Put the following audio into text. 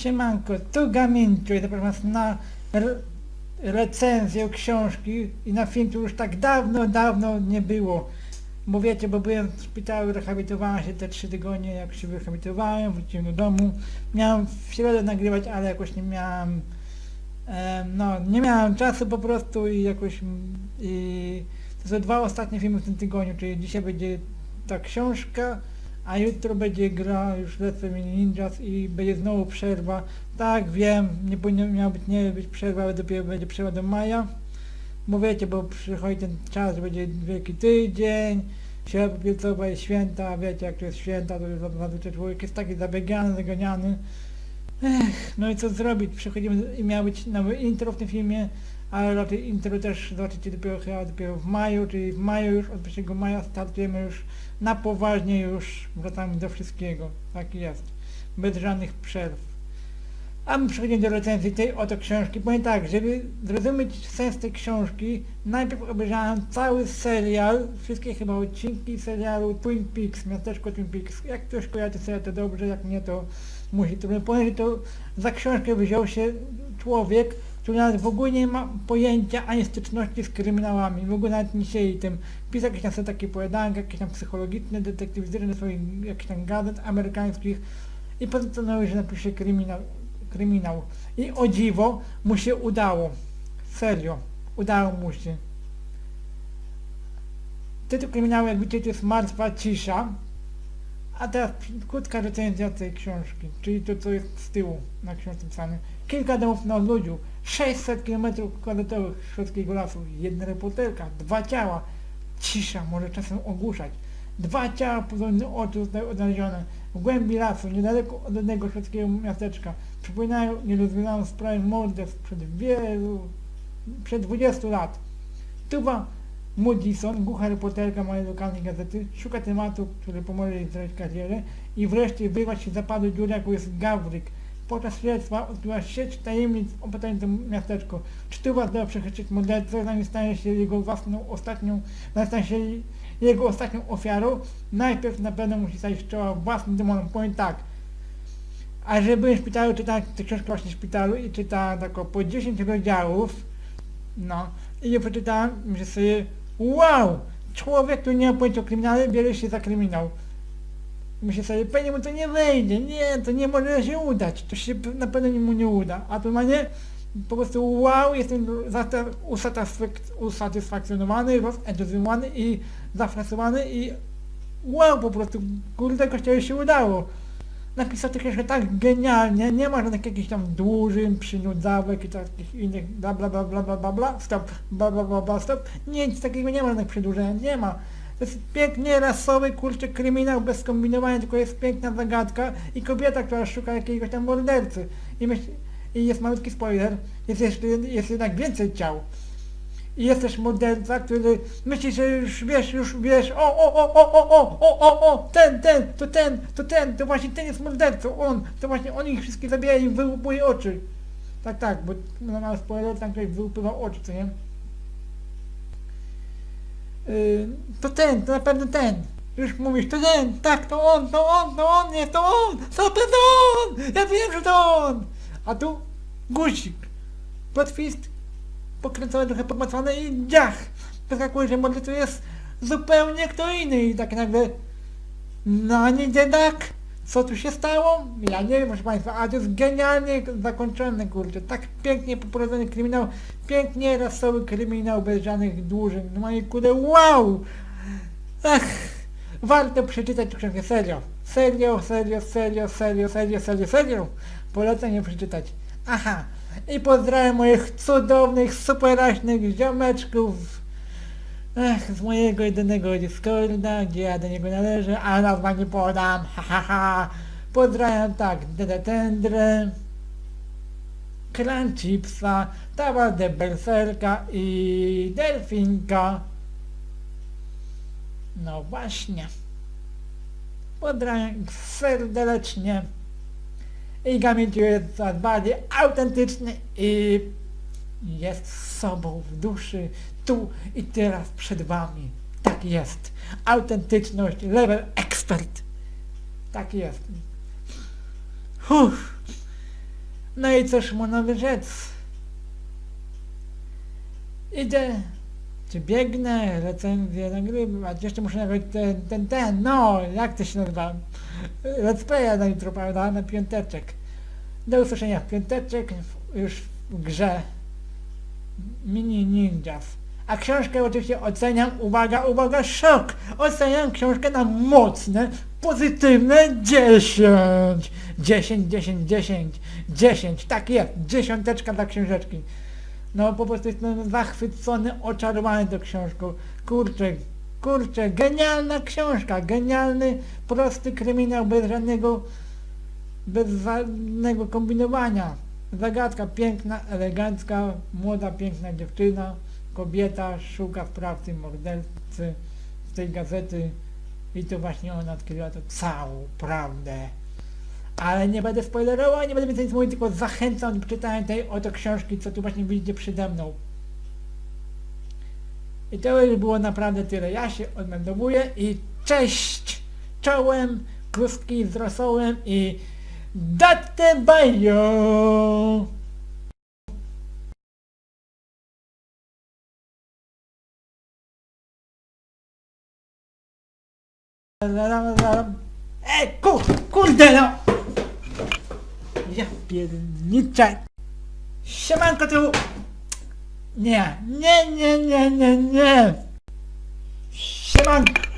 Siemanko, tu Gamincio i zapraszam na re recenzję książki i na film, już tak dawno, dawno nie było. Bo wiecie, bo byłem w szpitalu, rehabilitowałem się te trzy tygodnie, jak się wyhabilitowałem, wróciłem do domu. Miałem w środę nagrywać, ale jakoś nie miałem, em, no nie miałem czasu po prostu i jakoś, mm, i to są dwa ostatnie filmy w tym tygodniu, czyli dzisiaj będzie ta książka, a jutro będzie gra już Let's Ninjas i będzie znowu przerwa. Tak, wiem, nie powinno miała być, nie być przerwa, dopiero będzie przerwa do maja. Bo wiecie, bo przychodzi ten czas, będzie Wielki Tydzień, Sierpa Pielcowa jest święta, wiecie jak to jest święta, to już zazwyczaj człowiek jest taki zabiegany, zaganiany. Ech, no i co zrobić? Przechodzimy i miał być nowy intro w tym filmie, ale raczej intro też zobaczycie dopiero chyba dopiero w maju, czyli w maju już, od 1 maja startujemy już na poważnie już wracamy do wszystkiego. Tak jest. Bez żadnych przerw. A my przechodzimy do recenzji tej oto książki. Powiem tak, żeby zrozumieć sens tej książki, najpierw obejrzałem cały serial, wszystkie chyba odcinki serialu Twin Peaks, miasteczko Twin Peaks. Jak ktoś kojarzy serial to dobrze, jak nie to musi. To powiedział, że to za książkę wziął się człowiek, który nawet w ogóle nie ma pojęcia ani styczności z kryminałami, w ogóle nawet nie siedzi tym. Pisał jakieś tam sobie takie pojadanki, jakieś tam psychologiczne, detektywistyczne swoich jakichś tam gazet amerykańskich i postanowił, że napisze kryminał, kryminał. I o dziwo mu się udało. Serio. Udało mu się. Tytuł kryminału, jak widzicie, to jest Martwa Cisza. A teraz krótka recenzja tej książki, czyli to, co jest z tyłu na książce pisane. Kilka domów na odludziu, 600 km kwadratowych szwedzkiego lasu, jedna reporterka, dwa ciała, cisza może czasem ogłuszać. Dwa ciała pozorne oczu zostały odnalezione w głębi lasu, niedaleko od jednego szwedzkiego miasteczka. Przypominają nierozwiązaną sprawę morderstw przed wielu, przed 20 lat. Tuba Moodison, głucha reporterka mojej lokalnej gazety, szuka tematu, który pomoże jej zrobić karierę i wreszcie wyrwać się z zapadłej dziury, jaką jest Gawryk. Podczas śledztwa odkryła sieć tajemnic opętającą miasteczko. Czy Tuba zdoła przechytrzyć mordercę, zanim stanie się jego własną ostatnią, zanim stanie się jego ostatnią ofiarą? Najpierw na pewno musi stać czoła własnym demonom. Powiem tak, a że byłem w szpitalu, czytałem tę książkę właśnie w szpitalu i czytałem tak o po 10 rozdziałów, no, i je przeczytałem, myślę sobie, wow, człowiek, który nie ma pojęcia o kryminale, bierze się za kryminał. Myślę sobie, pewnie mu to nie wejdzie, nie, to nie może się udać, to się na pewno mu nie uda, a tu ma nie, po prostu wow, jestem usatysfakcjonowany, rozentuzjazmowany i zafrasowany i wow, po prostu, kurde, kościołowi się udało. Napisał tę książkę tak genialnie, nie ma żadnych jakichś tam dłużyn, przynudzawek i takich innych bla bla bla bla bla bla, stop, bla bla bla bla stop, nic takiego nie ma żadnych przedłużeń, nie ma. To jest pięknie rasowy, kurczę, kryminał bez kombinowania, tylko jest piękna zagadka i kobieta, która szuka jakiegoś tam mordercy. I, myśl, i jest malutki spoiler, jest jeszcze jest jednak więcej ciał. I jest też morderca, który myśli, że już wiesz, już wiesz, o, o, o, o, o, o, o, o, o, ten, ten, to ten, to ten, to właśnie ten jest mordercą, on, to właśnie on ich wszystkich zabija i wyłupuje oczy. Tak, tak, bo no mały spoiler, tam ktoś wyłupywał oczy, co nie? Yy, to ten, to na pewno ten. Już mówisz, to ten, tak, to on, to on, to on, nie, to on, to to on, ja wiem, że to on. A tu guzik, plot twist, pokręcone, trochę pomacane i dziach! Wyskakuje, że mordercą jest zupełnie kto inny i tak nagle no nie dziedak! Co tu się stało? Ja nie wiem, proszę Państwa, ale to jest genialnie zakończony, kurczę. Tak pięknie poprowadzony kryminał, pięknie rasowy kryminał bez żadnych dłużyn. No i kurde, wow! Ach, warto przeczytać książkę, serio. Serio, serio, serio, serio, serio, serio, serio. Polecam ją przeczytać. Aha, i pozdrawiam moich cudownych, superaśnych ziomeczków Z mojego jedynego Discorda, gdzie ja do niego należę, a nazwa nie podam, ha ha ha. Pozdrawiam tak, Dedetendre, Crunchipsa, Tawa de Berserka i Delfinka. No właśnie. Pozdrawiam serdecznie. I Gamięciu jest coraz bardziej autentyczny i jest sobą w duszy, tu i teraz przed wami. Tak jest. Autentyczność, level expert. Tak jest. Uff. No i cóż można rzec? Idę, czy biegnę, recenzję nagrywać, jeszcze muszę nagrać ten, ten, ten, no, jak to się nazywa? Let's playa na jutro, prawda, na piąteczek. Do usłyszenia w piąteczek, już w grze Mini Ninjas. A książkę oczywiście oceniam, uwaga, uwaga, szok! Oceniam książkę na mocne, pozytywne 10! 10, 10, 10, 10, tak jest, dziesiąteczka dla książeczki. No po prostu jestem zachwycony, oczarowany tą książką. Kurczę, kurczę, genialna książka, genialny, prosty kryminał bez żadnego, bez żadnego kombinowania. Zagadka piękna, elegancka, młoda, piękna dziewczyna, kobieta szuka sprawcy mordercy z tej gazety i to właśnie ona odkryła to całą prawdę. Ale nie będę spoilerował, nie będę więcej nic mówić, tylko zachęcam do czytania tej oto książki, co tu właśnie widzicie przede mną. I to już było naprawdę tyle. Ja się odmeldowuję i cześć! Czołem, kluski z rosołem i datte bajo! Ej, kur, kurde no! Ja pierniczę! Siemanko tu! Nie, nie, nie, nie, nie, nie! Siemanko!